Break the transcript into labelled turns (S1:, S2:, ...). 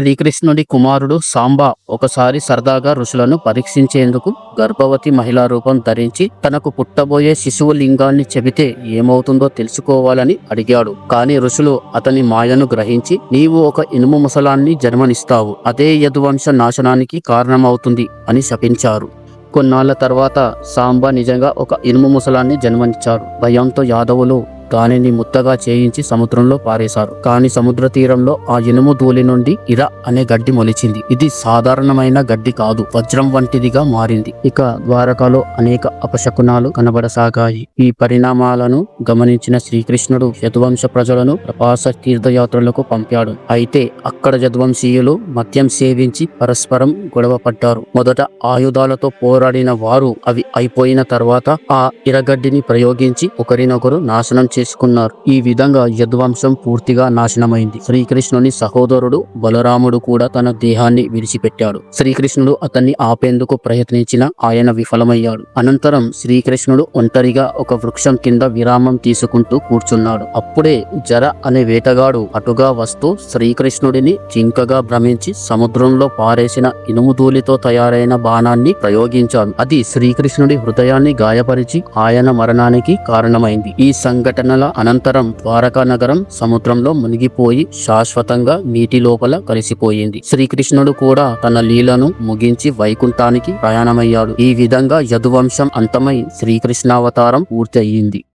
S1: శ్రీకృష్ణుడి కుమారుడు సాంబ ఒకసారి సరదాగా ఋషులను పరీక్షించేందుకు గర్భవతి మహిళా రూపం ధరించి తనకు పుట్టబోయే శిశువు లింగాన్ని చెబితే ఏమవుతుందో తెలుసుకోవాలని అడిగాడు. కాని ఋషులు అతని మాయను గ్రహించి నీవు ఒక ఇనుము ముసలాన్ని జన్మనిస్తావు అదే యదువంశ నాశనానికి కారణమవుతుంది అని శపించారు. కొన్నాళ్ళ తర్వాత సాంబ నిజంగా ఒక ఇనుము ముసలాన్ని జన్మనిచ్చారు. భయంతో యాదవులు దానిని ముత్తగా చేయించి సముద్రంలో పారేశారు. కానీ సముద్ర తీరంలో ఆ ఇనుము ధూళి నుండి ఇర అనే గడ్డి మొలిచింది. ఇది సాధారణమైన గడ్డి కాదు వజ్రం వంటిదిగా మారింది. ఇక ద్వారకాలో అనేక అపశకునాలు కనబడసాగాయి. ఈ పరిణామాలను గమనించిన శ్రీకృష్ణుడు యదువంశ ప్రజలను ప్రపాస తీర్థయాత్రలకు పంపాడు. అయితే అక్కడ యదువంశీయులు మద్యం సేవించి పరస్పరం గొడవ పడ్డారు. మొదట ఆయుధాలతో పోరాడిన వారు అవి అయిపోయిన తర్వాత ఆ ఇరగడ్డిని ప్రయోగించి ఒకరినొకరు నాశనం చేసుకున్నారు. ఈ విధంగా యద్వంశం పూర్తిగా నాశనమైంది. శ్రీకృష్ణుని సహోదరుడు బలరాముడు కూడా తన దేహాన్ని విడిచిపెట్టాడు. శ్రీకృష్ణుడు అతన్ని ఆపేందుకు ప్రయత్నించిన ఆయన విఫలమయ్యాడు. అనంతరం శ్రీకృష్ణుడు ఒంటరిగా ఒక వృక్షం కింద విరామం తీసుకుంటూ కూర్చున్నాడు. అప్పుడే జర అనే వేటగాడు అటుగా వస్తూ శ్రీకృష్ణుడిని జింకగా భ్రమించి సముద్రంలో పారేసిన ఇనుము ధూళితో తయారైన బాణాన్ని ప్రయోగించాడు. అది శ్రీకృష్ణుడి హృదయాన్ని గాయపరిచి ఆయన మరణానికి కారణమైంది. ఈ సంఘటన సంఘటనల అనంతరం ద్వారకా నగరం సముద్రంలో మునిగిపోయి శాశ్వతంగా నీటి లోపల కలిసిపోయింది. శ్రీకృష్ణుడు కూడా తన లీలను ముగించి వైకుంఠానికి ప్రయాణమయ్యాడు. ఈ విధంగా యదువంశం అంతమై శ్రీకృష్ణావతారం పూర్తయింది.